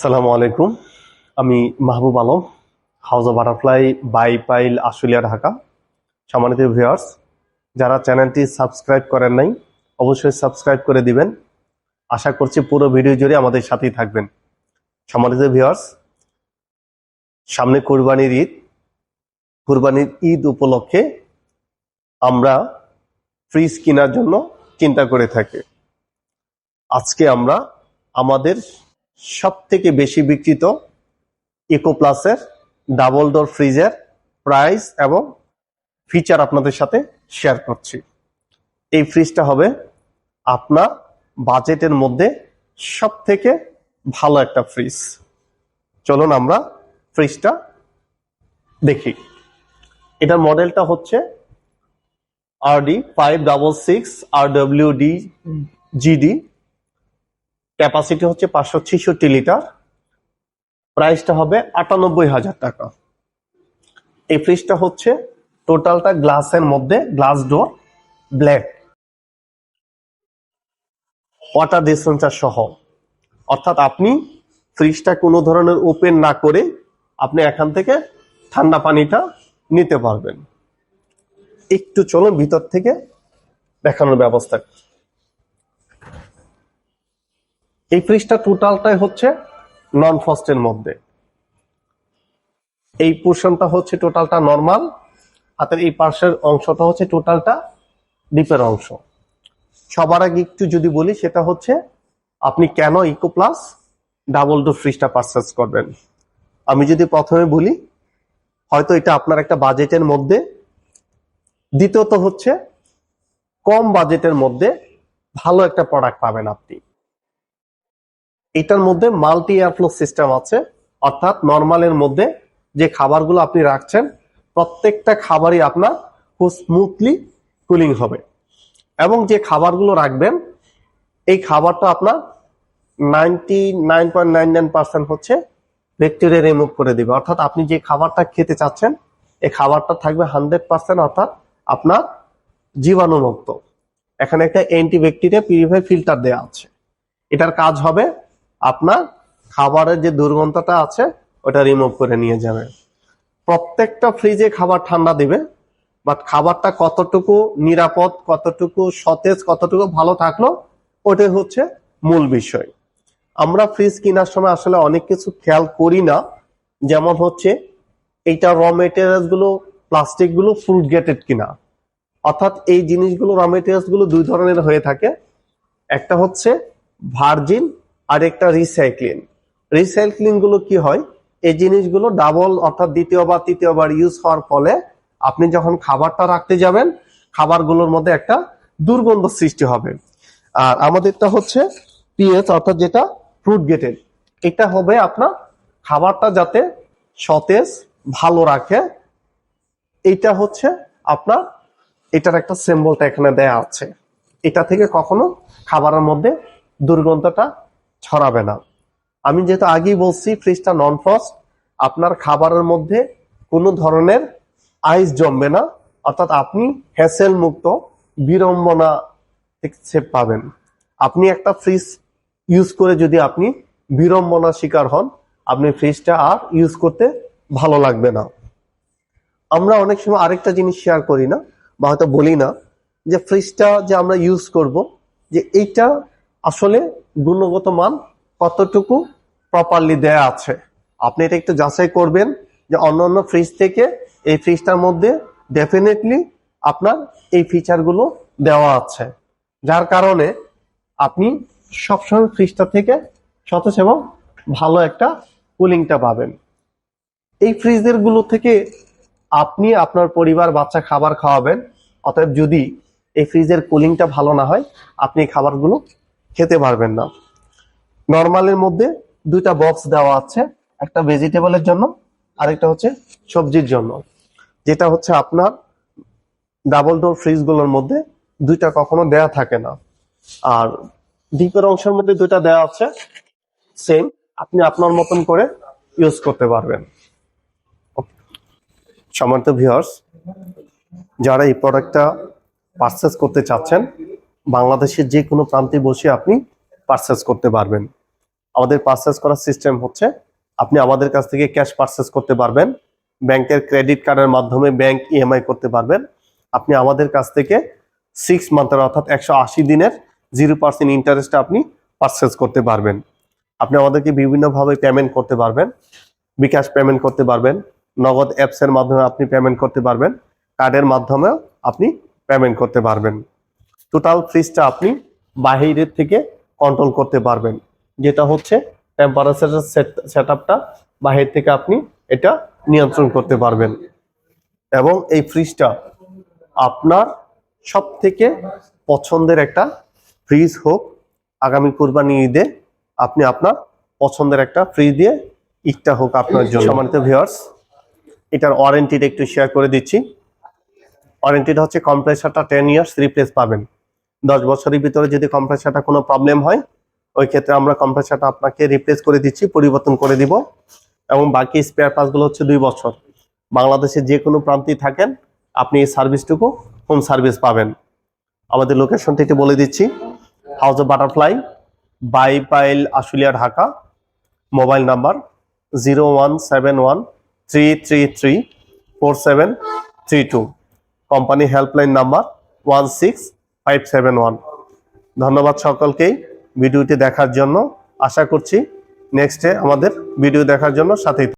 আসসালামু আলাইকুম। আমি Mahbub Alam house of butterfly by pile Ashulia Dhaka সম্মানিত ভিউয়ার্স যারা চ্যানেলটি সাবস্ক্রাইব করেন নাই, অবশ্যই সাবস্ক্রাইব করে দিবেন। আশা করছি পুরো ভিডিও জুড়ে আমাদের সাথেই থাকবেন। সম্মানিত ভিউয়ার্স সামনে কুরবানির ঈদ। কুরবানির ঈদ উপলক্ষে আমরা ফ্রিজ কেনার জন্য চিন্তা করে থাকি। আজকে আমরা আমাদের সব থেকে বেশি বিক্রিত ইকো প্লাসের ডাবল ডোর ফ্রিজের প্রাইস এবং ফিচার আপনাদের সাথে শেয়ার করছি। এই ফ্রিজটা হবে আপনার বাজেটের মধ্যে সব থেকে ভালো একটা ফ্রিজ চলুন আমরা ফ্রিজটা দেখি। এটার মডেলটা হচ্ছে RD five double six R W D GD capacity হচ্ছে পাঁচশো ছেষট্টি লিটার। প্রাইসটা হবে আটানব্বই হাজার টাকা। এই ফ্রিজটা হচ্ছে টোটালটা গ্লাসের মধ্যে, glass door black water dispenser সহ। অর্থাৎ আপনি ফ্রিজটা কোনো ধরনের ওপেন না করে আপনি এখান থেকে ঠান্ডা পানিটা নিতে পারবেন। একটু চলুন ভিতর থেকে দেখানোর ব্যবস্থা করি। এই ফ্রিজটা টোটালটাই হচ্ছে নন ফ্রস্টের মধ্যে। এই পোর্শনটা হচ্ছে টোটালটা নর্মাল হাতের এই পার্শ্বের অংশটা হচ্ছে টোটালটা ডিপের অংশ। সবার আগে একটু যদি বলি, সেটা হচ্ছে আপনি কেন ইকো প্লাস ডাবল ডোর ফ্রিজটা পারচেস করবেন? আমি যদি প্রথমে বলি, হয়তো এটা আপনার একটা বাজেটের মধ্যে। দ্বিতীয়ত হচ্ছে কম বাজেটের মধ্যে ভালো একটা প্রোডাক্ট পাবেন আপনি। এটার মধ্যে মাল্টি এয়ারফ্লো সিস্টেম আছে। অর্থাৎ নর্মালের মধ্যে যে খাবারগুলো আপনি রাখছেন, প্রত্যেকটা খাবারই আপনার খুব স্মুথলি কুলিং হবে। এবং যে খাবারগুলো রাখবেন, এই খাবারটা আপনার ninety nine point nine nine percent হচ্ছে ব্যাকটেরিয়া রিমুভ করে দিবে। অর্থাৎ আপনি যে খাবারটা খেতে চাচ্ছেন, এই খাবারটা থাকবে হান্ড্রেড পার্সেন্ট অর্থাৎ আপনার জীবাণুমুক্ত। এখানে একটা অ্যান্টিব্যাকটেরিয়া পিউরিফাই ফিল্টার দেওয়া আছে। এটার কাজ হবে আপনার খাবারের যে দুর্গন্ধটা আছে, ওটা রিমুভ করে নিয়ে যাবে। প্রত্যেকটা ফ্রিজে খাবার ঠান্ডা দিবে বাট খাবারটা কতটুকু নিরাপদ, কতটুকু সতেজ, কতটুকু ভালো থাকল, ওটাই হচ্ছে মূল বিষয়। আমরা ফ্রিজ কেনার সময় আসলে অনেক কিছু খেয়াল করি না, যেমন হচ্ছে এইটা র মেটেরিয়ালসগুলো প্লাস্টিকগুলো ফ্রুট গেটেড কিনা। অর্থাৎ এই জিনিসগুলো র মেটেরিয়ালসগুলো দুই ধরনের হয়ে থাকে। একটা হচ্ছে ভার্জিন আর একটা রিসাইক্লিং রিসাইক্লিংগুলো কি হয়? এই জিনিসগুলো ডাবল অর্থাৎ দ্বিতীয়বার, তৃতীয়বার ইউজ হওয়ার ফলে আপনি যখন খাবারটা রাখতে যাবেন, খাবারগুলোর মধ্যে একটা দুর্গন্ধ সৃষ্টি হবে। আর আমাদেরটা হচ্ছে পিএস অর্থাৎ যেটা ফ্রুট গেটের এটা হবে আপনার খাবারটা যাতে সতেজ, ভালো রাখে। এটা হচ্ছে আপনার, এটার একটা সিম্বলটা এখানে দেয়া আছে। এটা থেকে কখনো খাবারের মধ্যে দুর্গন্ধটা ছড়াবে না। আমি যেহেতু আগেই বলছি, ফ্রিজটা নন ফ্রস্ট আপনার খাবারের মধ্যে কোনো ধরনের আইস জমবে না, অর্থাৎ আপনি হ্যাসেল মুক্ত বিড়ম্বনা পাবেন। আপনি একটা ফ্রিজ ইউজ করে যদি আপনি বিড়ম্বনা শিকার হন, আপনি ফ্রিজটা আর ইউজ করতে ভালো লাগবে না। আমরা অনেক সময় আরেকটা জিনিস শেয়ার করি না, বা হয়তো বলি না, যে ফ্রিজটা যে আমরা ইউজ করব, যে এইটা আসলে গুণগত মান কতটুকু প্রপারলি দেয়া আছে? আপনি এটা একটু যাচাই করবেন যে অন্য অন্য ফ্রিজ থেকে এই ফ্রিজটার মধ্যে ডেফিনেটলি আপনার এই ফিচারগুলো দেওয়া আছে। যার কারণে আপনি সবসময় ফ্রিজটা থেকে সতেজ এবং ভালো একটা কুলিংটা পাবেন। এই ফ্রিজেরগুলো থেকে আপনি আপনার পরিবার, বাচ্চা খাবার খাওয়াবেন, অতএব যদি এই ফ্রিজের কুলিংটা ভালো না হয়, আপনি খাবারগুলো খেতে পারবেন না। নর্মালের মধ্যে দুইটা বক্স দেওয়া আছে, একটা ভেজিটেবলের জন্য, আরেকটা হচ্ছে সবজির জন্য। যেটা হচ্ছে আপনার ডাবল ডোর ফ্রিজগুলোর মধ্যে দুইটা কখনো দেয়া থাকে না। আর ডিপের অংশের মধ্যে দুইটা দেওয়া আছে সেম আপনি আপনার মতন করে ইউজ করতে পারবেন। সম্মানিত ভিউয়ার্স যারা এই প্রোডাক্টটা পারচেস করতে চাচ্ছেন বাংলাদেশের যে কোনো প্রান্তে বসে আপনি পারচেস করতে পারবেন। আমাদের পারচেস করার সিস্টেম হচ্ছে, আপনি আমাদের কাছ থেকে ক্যাশ পারচেস করতে পারবেন। ব্যাংকের ক্রেডিট কার্ডের মাধ্যমে ব্যাংক ইএমআই করতে পারবেন। আপনি আমাদের কাছ থেকে সিক্স মান্থের অর্থাৎ একশো আশি দিনের জিরো পার্সেন্ট ইন্টারেস্টে আপনি পারচেস করতে পারবেন। আপনি আমাদেরকে বিভিন্নভাবে পেমেন্ট করতে পারবেন। বিকাশ পেমেন্ট করতে পারবেন। নগদ অ্যাপসের মাধ্যমে আপনি পেমেন্ট করতে পারবেন। কার্ডের মাধ্যমেও আপনি পেমেন্ট করতে পারবেন। টোটাল ফ্রিজটা আপনি বাহিরের থেকে কন্ট্রোল করতে পারবেন। যেটা হচ্ছে টেম্পারেচার সেট আপটা বাহির থেকে আপনি এটা নিয়ন্ত্রণ করতে পারবেন। এবং এই ফ্রিজটা আপনার সব থেকে পছন্দের একটা ফ্রিজ হোক, আগামী কুরবানি ঈদে আপনি আপনার পছন্দের একটা ফ্রিজ দিয়ে ঈদটা হোক আপনার জন্য। সম্মানিত ভিউয়ার্স এটার ওয়ারেন্টিটা একটু শেয়ার করে দিচ্ছি। ওয়ারেন্টিটা হচ্ছে কম্প্রেসারটা টেন ইয়ার্স রিপ্লেস পাবেন। দশ বছরের ভিতরে যদি কম্প্রেসারটা কোনো প্রবলেম হয়, ওই ক্ষেত্রে আমরা কম্প্রেসারটা আপনাকে রিপ্লেস করে দিচ্ছি, পরিবর্তন করে দিব। এবং বাকি স্পেয়ার পার্টসগুলো হচ্ছে দুই বছর। বাংলাদেশে যে কোনো প্রান্তেই থাকেন, আপনি এই সার্ভিসটুকু হোম সার্ভিস পাবেন। আমাদের লোকেশনটি একটু বলে দিচ্ছি house of butterfly Bypail Ashulia Dhaka mobile number zero one seven one three three three four seven three two company helpline number one six five seven one ধন্যবাদ সকলকেই ভিডিওটি দেখার জন্য। আশা করছি নেক্সটে আমাদের ভিডিও দেখার জন্য সাথেই